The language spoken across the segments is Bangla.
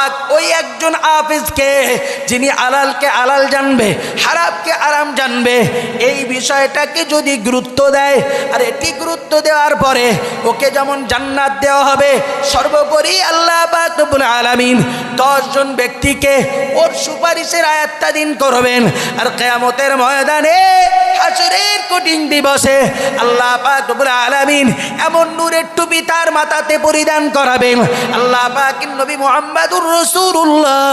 পাক ওই একজন হাফিজকে যিনি আলালকে আলাল জানবে, হারামকে আরাম জানবে, এই বিষয়টাকে যদি গুরুত্ব দেয়, আর এটি গুরুত্ব দেওয়ার পরে ওকে যেমন জান্নাত দেওয়া হবে, সর্বোপরি আল্লাহ পাক রব্বুল আলামিন দশজন ব্যক্তিকে ওর সুপারিশের আয়াত্তাধীন করবেন। আর কেয়ামতের ময়দানে হাসরের কঠিন দিবসে আল্লাহ পাক রব্বুল আলামিন এমন নূরের টুপি তার মাথাতে পরিধান করাবেন। আল্লাহ পাক নবী মুহাম্মদুর রাসূলুল্লাহ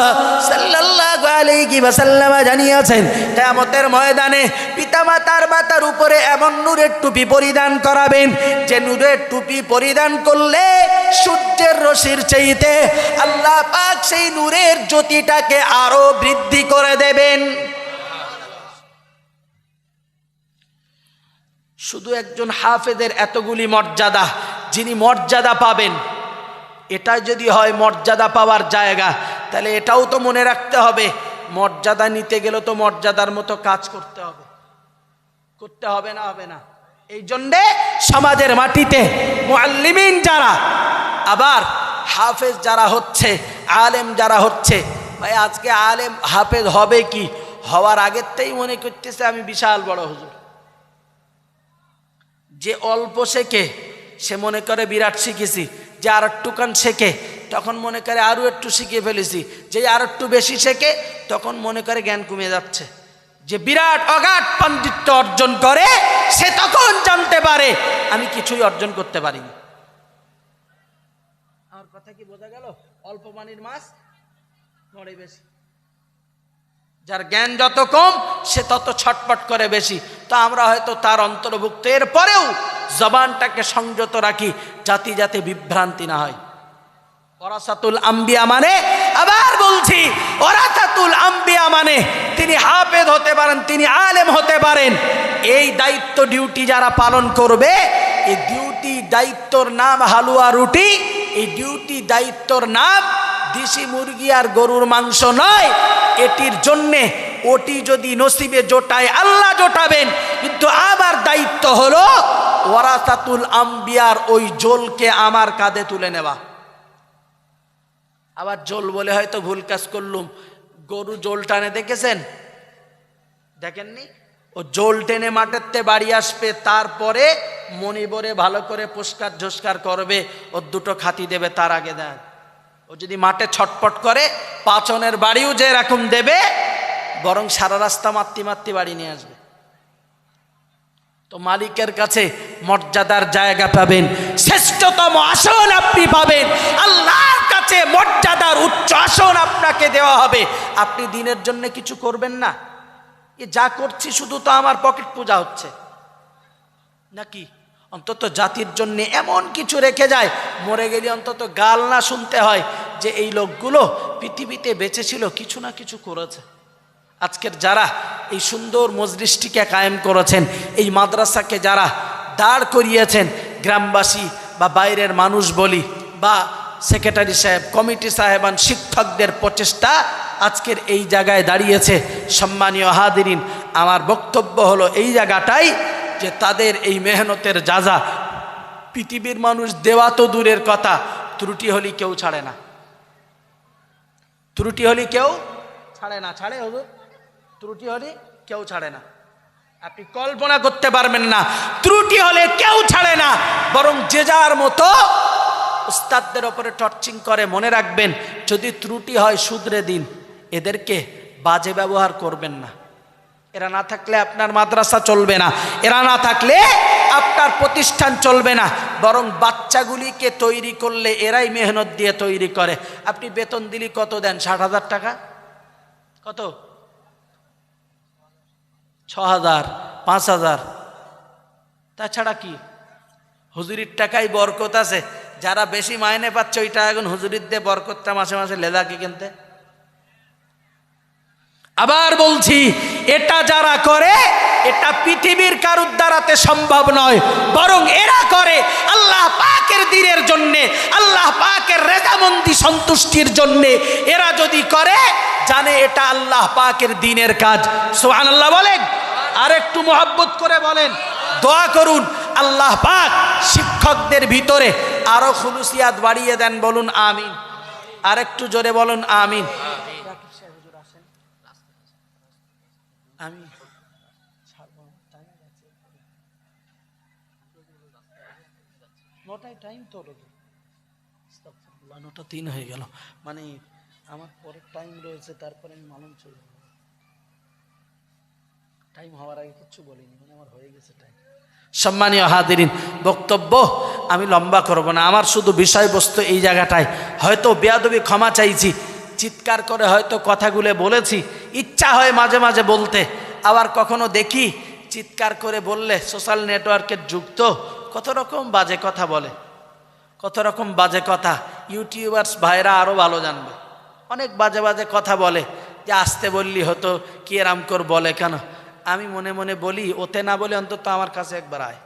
জানিয়েছেন, কিয়ামতের ময়দানে পিতামাতার মাথার উপরে এমন নূরের টুপি পরিধান করাবেন, যে নূরের টুপি পরিধান করলে সূর্যের রশির চাইতে আল্লাহ পাক সেই নূরের জ্যোতিটাকে আরও বৃদ্ধি করে দেবেন। শুধু একজন হাফেদের এতগুলি মর্যাদা, যিনি মর্যাদা পাবেন এটা যদি হয় মর্যাদা পাওয়ার জায়গা, তাহলে এটাও তো মনে রাখতে হবে। মর্যাদা নিতে গেলে তো মর্যাদার মতো কাজ করতে হবে। করতে হবে না হবে না। এই জন্যে সমাজের মাটিতে মুআল্লিমিন যারা, আবার হাফেজ যারা হচ্ছে, আলেম যারা হচ্ছে, ভাই আজকে আলেম হাফেজ হবে কি? হওয়ার আগের থেকেই মনে করতেছে আমি বিশাল বড় হুজুর। যে অল্প শেখে সে মনে করে বিরাট শিখেছি, যে আর একটুখান শেখে। তখন মনে করে আরও একটু শিখে ফেলেছি, যে আর একটু বেশি শেখে, তখন মনে করে জ্ঞান কমে যাচ্ছে। যে বিরাট অগাধ পাণ্ডিত্য অর্জন করে, সে তখন জানতে পারে, আমি কিছুই অর্জন করতে পারিনি। আমার কথা কি বোঝা গেল? অল্প পানির মাছ মরে বেশি। যার জ্ঞান যত কম, সে তত ছটপট করে বেশি। তো আমরা হয়তো তার অন্তর্ভুক্ত। এর পরেও জবানটাকে সংযত রাখি, জাতি যাতে বিভ্রান্তি না হয়। ওরাসাতুল আম্বিয়া মানে আবার বলছি আম্বিয়া মানে তিনি হতে পারেন, তিনি আলেম হতে পারেন। এই দায়িত্ব ডিউটি যারা পালন করবে, এই ডিউটি দায়িত্বর নাম হালুয়া রুটি, এই ডিউটি দায়িত্বর নাম দেশি মুরগি আর গরুর মাংস নয়। এটির জন্যে ওটি যদি নসিবে জোটায়, আল্লাহ জোটাবেন। কিন্তু আমার দায়িত্ব হলো ওরাসাতুল আম্বিয়ার ওই জোলকে আমার কাঁধে তুলে নেওয়া। আবার জোল বলে হয়তো ভুল কাজ করলুম। গরু জোল টানে দেখেছেন? দেখেননি? ও জোল টেনে মাঠেরতে বাড়ি আসবে, তারপরে মণিবরে ভালো করে পুষ্কার ঝস্কার করবে ও দুটো খাতি দেবে, তার আগে দেন। ও যদি মাঠে ছটপট করে, পাচনের বাড়িও যে এরকম দেবে বরং সারা রাস্তা মাতৃ মাতৃ বাড়ি নিয়ে আসবে। তো মালিকের কাছে মর্যাদার জায়গা পাবেন, শ্রেষ্ঠতম আসন আপনি পাবেন, আল্লাহর কাছে মর্যাদার উচ্চ আসন আপনাকে দেওয়া হবে। আপনি দিনের জন্য কিছু করবেন না। এ যা করছি শুধু তো আমার পকেট পূজা হচ্ছে। নাকি? অন্তত জাতির জন্য এমন কিছু রেখে যায়, মরে গেলে অন্তত গাল না শুনতে হয় যে এই লোকগুলো পৃথিবীতে বেঁচে ছিল, কিছু না কিছু করেছে। আজকের যারা এই সুন্দর মজলিসটিকে কায়েম করেছেন, এই মাদ্রাসাকে যারা দাঁড় করিয়েছেন, গ্রামবাসী বা বাইরের মানুষ বলি বা সেক্রেটারি সাহেব, কমিটি সাহেবান, শিক্ষকদের প্রচেষ্টা আজকের এই জায়গায় দাঁড়িয়েছে। সম্মানীয় হাদিরিন আমার বক্তব্য হলো এই জায়গাটাই যে তাদের এই মেহনতের যাজা। পৃথিবীর মানুষ দেওয়া তো দূরের কথা, ত্রুটি হলি কেউ ছাড়ে না। ত্রুটি হলি কেউ ছাড়ে না। ছাড়ে হুজুর? ত্রুটি হলে কেউ ছাড়ে না। আপনি কল্পনা করতে পারবেন না, ত্রুটি হলে কেউ ছাড়ে না। বরং যে যার মতো উস্তাদদের ওপরে টর্চিং করে, মনে রাখবেন, যদি ত্রুটি হয় শুধরে দিন, এদেরকে বাজে ব্যবহার করবেন না। এরা না থাকলে আপনার মাদ্রাসা চলবে না। এরা না থাকলে আপনার প্রতিষ্ঠান চলবে না। বরং বাচ্চাগুলিকে তৈরি করলে এরাই মেহনত দিয়ে তৈরি করে। আপনি বেতন দিলি কত দেন? ষাট হাজার টাকা? কত? ছ হাজার পাঁচ হাজার তাছাড়া কি? হুজুরির টাকায় বরকত আছে। যারা বেশি মাইনে পাচ্ছে, ওইটা এখন হুজুরির দিয়ে বরকতটা মাসে মাসে লেদাকে কিনতে। আবার বলছি, এটা যারা করে, এটা পৃথিবীর কারুর দ্বারাতে সম্ভব নয়। বরং এরা করে আল্লাহ পাকের দিনের জন্যে, আল্লাহ পাকের রেজামন্দি সন্তুষ্টির জন্যে। এরা যদি করে, জানে এটা আল্লাহ পাকের দিনের কাজ। সোহান আল্লাহ বলেন। আর একটু মোহাব্বত করে বলেন। দোয়া করুন আল্লাহ পাক শিক্ষকদের ভিতরে আরও খুলুসিয়াত বাড়িয়ে দেন বলুন, আমিন। আর একটু জোরে বলুন, আমিন। আমি নটায় টাইম তো নটা তিন হয়ে গেল। মানে আমার পরের টাইম রয়েছে, তারপরে আমি মালুম চলে যাব। টাইম হওয়ার আগে কিচ্ছু বলিনি মানে আমার হয়ে গেছে টাইম সম্মানীয় হাদিরিন বক্তব্য আমি লম্বা করব না। আমার শুধু বিষয়বস্তু এই জায়গাটায়। হয়তো বেয়াদবি ক্ষমা চাইছি চিৎকার করে হয়তো কথাগুলো বলেছি, ইচ্ছা হয় মাঝে মাঝে বলতে, আবার কখনো দেখি চিৎকার করে বললে সোশ্যাল নেটওয়ার্কের যুক্ত, কত রকম বাজে কথা বলে, কত রকম বাজে কথা ইউটিউবার্স ভাইরা আরও ভালো জানবে। অনেক বাজে বাজে কথা বলে, যে আসতে বললি হতো, কি এরাম কর বলে কেন? আমি মনে মনে বলি, ওতে না বলে অন্তত আমার কাছে একবার আয়।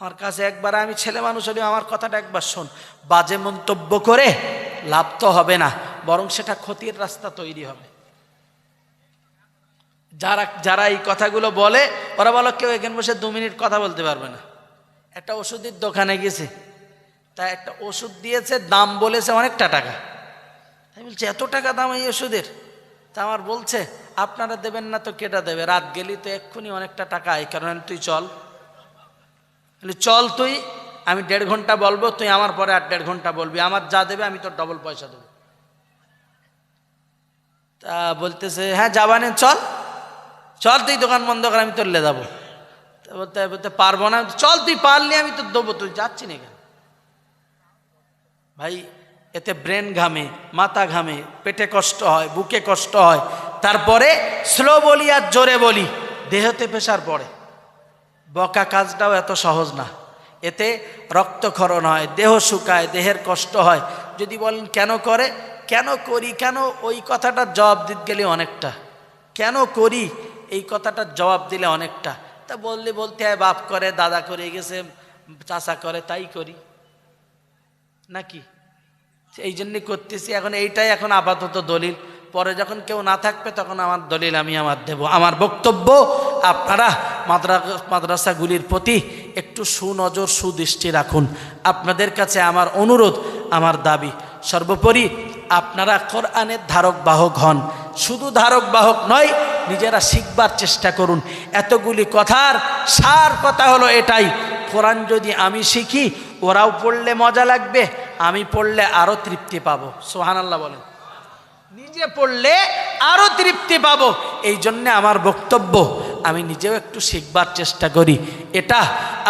আমার কাছে একবার আমি ছেলে মানুষ হলেও আমার কথাটা একবার শোন। বাজে মন্তব্য করে লাভ তো হবে না, বরং সেটা ক্ষতির রাস্তা তৈরি হবে। যারা যারা এই কথাগুলো বলে, ওরা বলো কেউ এখানে বসে দু মিনিট কথা বলতে পারবে না। একটা ওষুধের দোকানে গেছে, তা একটা ওষুধ দিয়েছে, দাম বলেছে অনেকটা টাকা। আমি বলছি, এত টাকা দাম এই ওষুধের? তা আমার বলছে, আপনারা দেবেন না তো কেটা দেবে? রাত গেলি তো এক্ষুনি অনেকটা টাকা এই কারণে তুই চল। চল তুই আমি দেড় ঘণ্টা বলব, তুই আমার পরে আর দেড় ঘণ্টা বলবি। আমার যা দেবে আমি তোর ডবল পয়সা দেবো। তা বলতেছে হ্যাঁ যাবানে চল। চল তুই দোকান বন্ধ করে, আমি তোর লে যাব। বলতে বলতে পারব না। চল, তুই পারলি, আমি তোর দেবো। তুই যাচ্ছি না কেন? ভাই, এতে ব্রেন ঘামে, মাথা ঘামে, পেটে কষ্ট হয়, বুকে কষ্ট হয়। তারপরে স্লো বলি আর জোরে বলি, দেহতে প্রেশার পড়ে বকা কাজটাও এত সহজ না। এতে রক্তক্ষরণ হয়, দেহ শুকায়, দেহের কষ্ট হয়। যদি বলেন, কেন করে? কেন করি? কেন? ওই কথাটার জবাব দিতে গেলে অনেকটা। কেন করি? এই কথাটার জবাব দিলে অনেকটা। তা বললে বলতে হয়, বাপ করে, দাদা করে গেছে চাষা করে, তাই করি। নাকি? এই জন্যই করতেছি। এখন এইটাই এখন আপাতত দলিল। পরে যখন কেউ না থাকবে, তখন আমার দলিল আমি আমার দেব। আমার বক্তব্য আপনারা মাদ্রা মাদ্রাসাগুলির প্রতি একটু সুনজর, সুদৃষ্টি রাখুন। আপনাদের কাছে আমার অনুরোধ, আমার দাবি, সর্বোপরি আপনারা কোরআনের ধারক বাহক হন। শুধু ধারক বাহক নয়, নিজেরা শিখবার চেষ্টা করুন। এতগুলি কথার সার কথা হলো এটাই, কোরআন যদি আমি শিখি, ওরাও পড়লে মজা লাগবে, আমি পড়লে আরও তৃপ্তি পাবো। সোহান আল্লাহ বলেন। নিজে পড়লে আরও তৃপ্তি পাবো। এই জন্যে আমার বক্তব্য আমি নিজেও একটু শিখবার চেষ্টা করি। এটা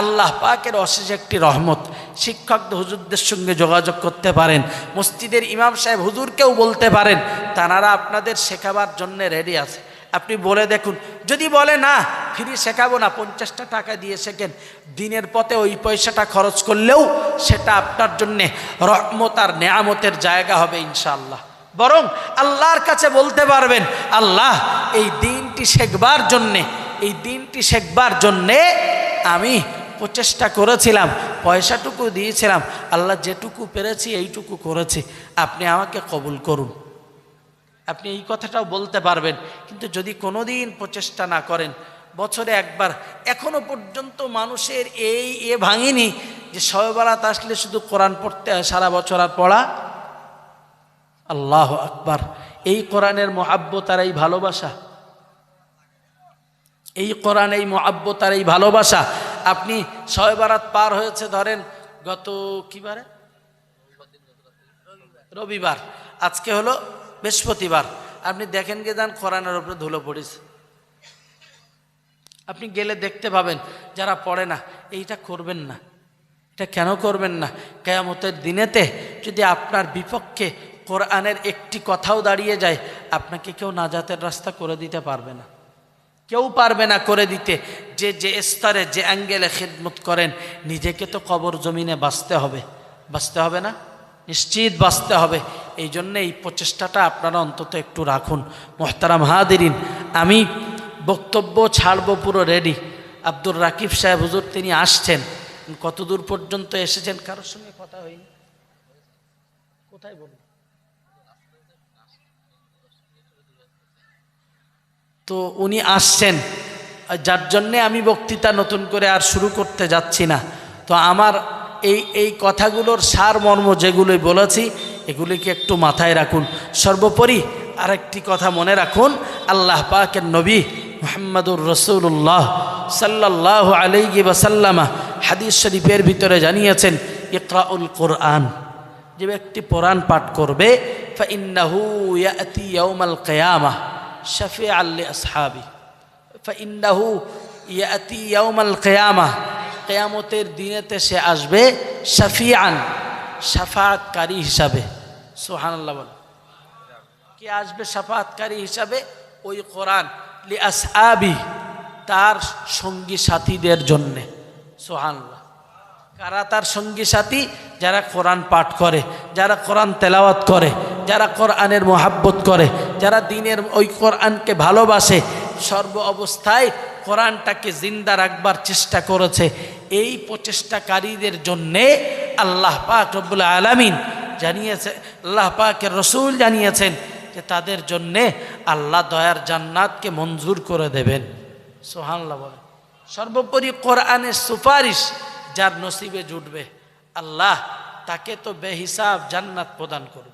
আল্লাহ পাকের অশেষ একটি রহমত। শিক্ষক হুজুরদের সঙ্গে যোগাযোগ করতে পারেন, মসজিদের ইমাম সাহেব হুজুরকেও বলতে পারেন তানারা আপনাদের শেখাবার জন্যে রেডি আছে। আপনি বলে দেখুন, যদি বলে না, ফ্রি শেখাবো না, পঞ্চাশটা টাকা দিয়ে শেখেন, দিনের পথে ওই পয়সাটা খরচ করলেও সেটা আপনার জন্যে রহমত আর নেয়ামতের জায়গা হবে ইনশাআল্লাহ। বরং আল্লাহর কাছে বলতে পারবেন, আল্লাহ, এই দিনটি শেখবার জন্যে এই দিনটি শেখবার জন্যে আমি প্রচেষ্টা করেছিলাম, পয়সাটুকু দিয়েছিলাম, আল্লাহ যেটুকু পেরেছি এইটুকু করেছি, আপনি আমাকে কবুল করুন। আপনি এই কথাটাও বলতে পারবেন, কিন্তু যদি কোনোদিন প্রচেষ্টা না করেন, বছরে একবার, এখনও পর্যন্ত মানুষের এই এ ভাঙিনি যে শয়বারাত আসলে শুধু কোরআন পড়তে হয়, সারা বছর আর পড়া? আল্লাহ আকবার। এই কোরআনের মহাব্বত আর এই ভালোবাসা এই কোরআন, এই মহাব্বত আর এই ভালোবাসা আপনি ছয় বারাত পার হয়েছে, ধরেন গত কি বারে? রবিবার। আজকে হলো বৃহস্পতিবার। আপনি দেখেন গে যান, কোরআনের উপরে ধুলো পড়েছে। আপনি গেলে দেখতে পাবেন, যারা পড়ে না, এইটা করবেন না। এটা কেন করবেন না? কেয়ামতের দিনেতে যদি আপনার বিপক্ষে কোরআনের একটি কথাও দাঁড়িয়ে যায়, আপনাকে কেউ নাজাতের রাস্তা করে দিতে পারবে না। কেউ পারবে না করে দিতে। যে যে স্তরে, যে অ্যাঙ্গেলে খেদমত করেন, নিজেকে তো কবর জমিনে বাঁচতে হবে। বাঁচতে হবে না? নিশ্চিত বাঁচতে হবে। এই জন্য এই প্রচেষ্টাটা আপনারা অন্তত একটু রাখুন। মোহতারাম হাদিরিন আমি বক্তব্য ছাড়ব পুরো রেডি আব্দুর রাকিব সাহেব হুজুর, তিনি আসছেন। কত দূর পর্যন্ত এসেছেন? কারোর সঙ্গে কথা হয়নি। কোথায় বলুন তো উনি আসছেন। যার জন্যে আমি বক্তৃতা নতুন করে আর শুরু করতে যাচ্ছি না। তো আমার এই এই কথাগুলোর সার মর্ম যেগুলোই বলেছি, এগুলিকে একটু মাথায় রাখুন। সর্বোপরি আরেকটি কথা মনে রাখুন, আল্লাহ পাকের নবী মোহাম্মদুর রসুল্লাহ সাল্লাহ আলাইহি ওয়াসাল্লামা হাদিস শরীফের ভিতরে জানিয়েছেন, ইকরাউল কোরআন। যে ব্যক্তি কোরআন পাঠ করবে, ফাইন্নাহু ইয়াতি ইয়াউমাল কিয়ামah শাফিআল লিআসহাবি ফাইন্নাহু ইয়াতি ইয়াউমাল কিয়ামah কিয়ামতের দিনেতে সে আসবে শাফিআন, শাফাআতকারী হিসাবে। সুবহানাল্লাহ বল। কে আসবে শাফাআতকারী হিসাবে? ওই কোরআন। লিআসহাবি তার সঙ্গী সাথীদের জন্যে। সুবহানাল্লাহ। কারা তার সঙ্গী সাথী? যারা কোরআন পাঠ করে, যারা কোরআন তেলাওয়াত করে, যারা কোরআনের মোহাব্বত করে যারা দিনের ওই কোরআনকে ভালোবাসে, সর্ব অবস্থায় কোরআনটাকে জিন্দা রাখবার চেষ্টা করেছে। এই প্রচেষ্টাকারীদের জন্যে আল্লাহ পাক রব্বুল আলামিন জানিয়েছে, আল্লাহ পাকের রসুল জানিয়েছেন যে তাদের জন্যে আল্লাহ দয়ার জান্নাতকে মঞ্জুর করে দেবেন। সোহানল্লাহ বলে সর্বোপরি কোরআনের সুপারিশ যার নসিবে জুটবে, আল্লাহ তাকে তো বেহিসাব জান্নাত প্রদান করবে।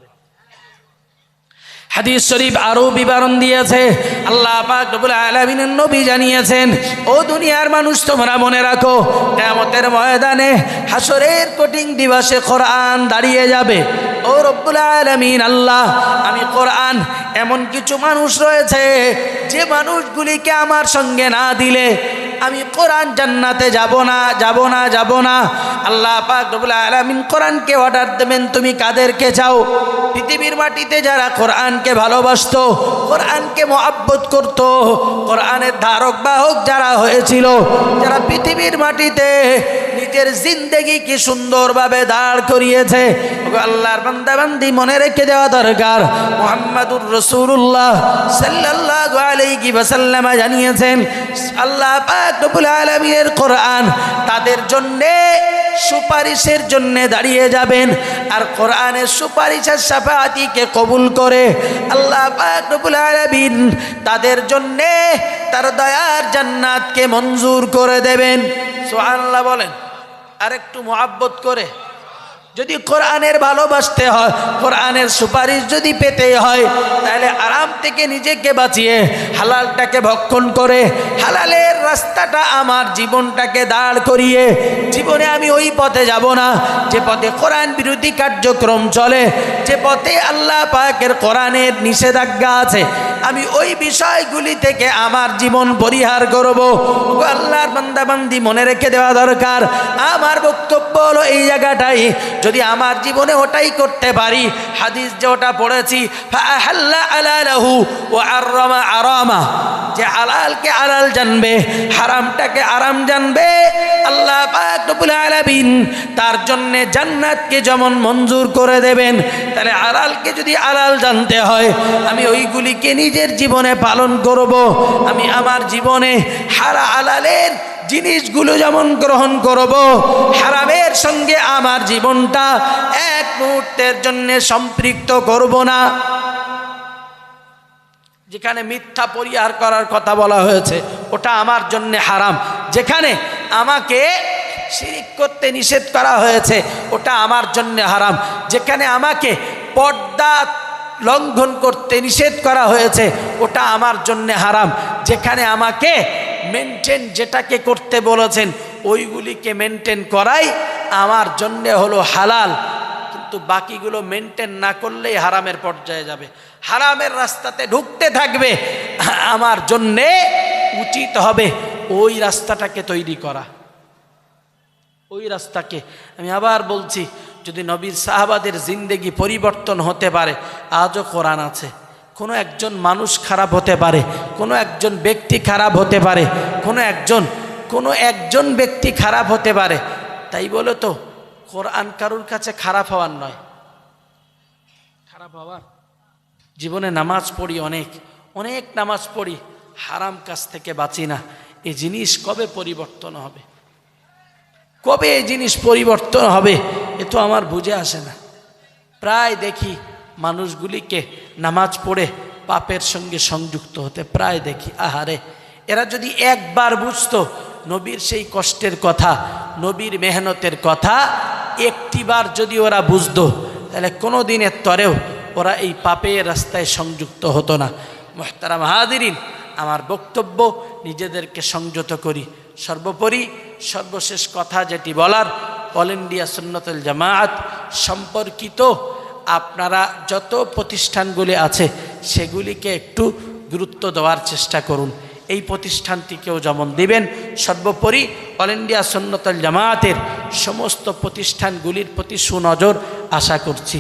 হাদিস শরীফ আরও বিবরণ দিয়েছে। আল্লাহ পাক রব্বুল আলামিনের নবী জানিয়েছেন, ও দুনিয়ার মানুষ, তোমরা মনে রাখো, কিয়ামতের ময়দানে হাসরের কঠিন দিবসে কোরআন দাঁড়িয়ে যাবে। ও রব্বুল আলামিন, আল্লাহ, আমি কোরআন এমন কিছু মানুষ রয়েছে, যে মানুষগুলিকে আমার সঙ্গে না দিলে আমি কোরআন জান্নাতে যাব না যাব না যাব না। আল্লাহ পাক রব্বুল আলামিন কোরআনকে অর্ডার দেবেন, তুমি কাদেরকে চাও? পৃথিবীর মাটিতে যারা কোরআনকে ভালোবাসত, কোরআনকে মোহাব্বত করত, কোরআনের ধারক বাহক যারা হয়েছিল, যারা পৃথিবীর মাটিতে নিজের জিন্দেগি কি সুন্দরভাবে দাঁড় করিয়েছে? আল্লাহর বান্দাবান্দি মনে রেখে দেওয়া দরকার। মোহাম্মদুর রসুল্লাহ ওয়াসাল্লাম জানিয়েছেন, আল্লাহ পাক রব্বুল আলামিনের কোরআন তাদের জন্যে সুপারিশের জন্য দাঁড়িয়ে যাবেন আর কোরআনের সুপারিশের সাফাতিকে কবুল করে আল্লাহ পাক রব্বুল আলামিন তাদের জন্যে তার দয়ার জান্নাতকে মঞ্জুর করে দেবেন। সুবহানাল্লাহ বলেন। আর একটু মোহাব্বত করে। যদি কোরআনের ভালোবাসতে হয়, কোরআনের সুপারিশ যদি পেতে হয়, তাহলে আরাম থেকে নিজেকে বাঁচিয়ে হালালটাকে ভক্ষণ করে, হালালের রাস্তাটা আমার জীবনটাকে দাঁড় করিয়ে, জীবনে আমি ওই পথে যাব না, যে পথে কোরআন বিরোধী কার্যক্রম চলে, যে পথে আল্লাহ পাকের কোরআনের নিষেধাজ্ঞা আছে আমি ওই বিষয়গুলি থেকে আমার জীবন পরিহার করব। আল্লাহর বান্দাবান্দি মনে রেখে দেওয়া দরকার। আমার বক্তব্য হলো এই জায়গাটাই। যদি আমার জীবনে ওটাই করতে পারি, হাদিস যে ওটা পড়েছি, ফাআহাল্লা ও আর রমা আরামা। যে আলালকে আলাল জানবে, হারামটাকে আরাম জানবে, আল্লাহ আলামিন তার জন্য জান্নাতকে যেমন মঞ্জুর করে দেবেন, তাহলে আলালকে যদি আলাল জানতে হয়, আমি ওইগুলিকে নিজের জীবনে পালন করব। আমি আমার জীবনে হারা আলালের জিনিসগুলো যেমন গ্রহণ করব, হারামের সঙ্গে আমার জীবনটা এক মুহূর্তের জন্যে সম্পৃক্ত করব না। যেখানে মিথ্যা পরিহার করার কথা বলা হয়েছে, ওটা আমার জন্য হারাম। যেখানে আমাকে শিরিক করতে নিষেধ করা হয়েছে, ওটা আমার জন্য হারাম। যেখানে আমাকে পর্দা লঙ্ঘন করতে নিষেধ করা হয়েছে, ওটা আমার জন্য হারাম। যেখানে আমাকে মেনটেন যেটাকে করতে বলেছেন, ওইগুলিকে মেনটেন করাই আমার জন্যে হলো হালাল। কিন্তু বাকিগুলো মেনটেন না করলেই হারামের পর্যায়ে যাবে। হারামের রাস্তাতে ঢুকতে থাকবে, আমার জন্যে উচিত হবে ওই রাস্তাটাকে তৈরি করা। ওই রাস্তাকে। আমি আবার বলছি, যদি নবীর সাহাবাদের জিন্দেগি পরিবর্তন হতে পারে, আজও কোরআন আছে। কোনো একজন মানুষ খারাপ হতে পারে, কোনো একজন ব্যক্তি খারাপ হতে পারে, কোনো একজন কোনো একজন ব্যক্তি খারাপ হতে পারে। তাই বলে তো, কোরআন কারুর কাছে খারাপ হওয়ার নয়। খারাপ হওয়ার? জীবনে নামাজ পড়ি অনেক অনেক নামাজ পড়ি, হারাম কাজ থেকে বাঁচি না। এই জিনিস কবে পরিবর্তন হবে? কবে এই জিনিস পরিবর্তন হবে, এ তো আমার বুঝে আসে না। প্রায় দেখি মানুষগুলিকে নামাজ পড়ে পাপের সঙ্গে সংযুক্ত হতে, প্রায় দেখি, আহারে, এরা যদি একবার বুঝতো নবীর সেই কষ্টের কথা, নবীর মেহনতের কথা, একটিবার যদি ওরা বুঝতো, তাহলে কোনো দিনের তরেও ওরা এই পাপের রাস্তায় সংযুক্ত হতো না। মোহতারাম হাদিরিন আমার বক্তব্য নিজেদেরকে সংযত করি। সর্বোপরি সর্বশেষ কথা যেটি বলার, অল ইন্ডিয়া সুন্নতুল জামায়াত সম্পর্কিত আপনারা যত প্রতিষ্ঠানগুলি আছে, সেগুলিকে একটু গুরুত্ব দেওয়ার চেষ্টা করুন। এই প্রতিষ্ঠানটিকেও যেমন দিবেন, সর্বোপরি অল ইন্ডিয়া সন্ন্যতল জামায়াতের সমস্ত প্রতিষ্ঠানগুলির প্রতি সুনজর আশা করছি।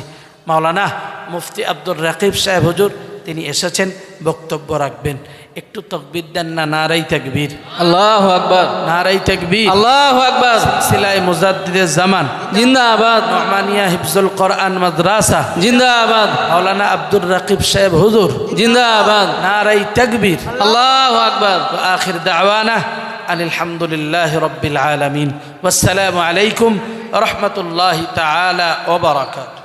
মাওলানা মুফতি আব্দুর রাকিব সাহেব হুজুর তিনি এসেছেন বক্তব্য রাখবেন। একটু তকবির দেন না নারাই তাকবীর। আল্লাহ আকবর। নারাই তাকবীর। আল্লাহ আকবর। সিলাই মুজাদ্দিদের জামান। জিন্দাবাদ। রহমানিয়া হিফজুল কোরআন মাদ্রাসা। জিন্দাবাদ। মৌলানা আব্দুর রাকিব সাহেব হুজুর। জিন্দাবাদ। নারাই তাকবীর। আল্লাহ আকবর। আখির দাওয়ানা আলহামদুলিল্লাহ রব্বিল আলমিন। আসসালামু আলাইকুম রহমতুল্লাহ তালা ওবরাকাত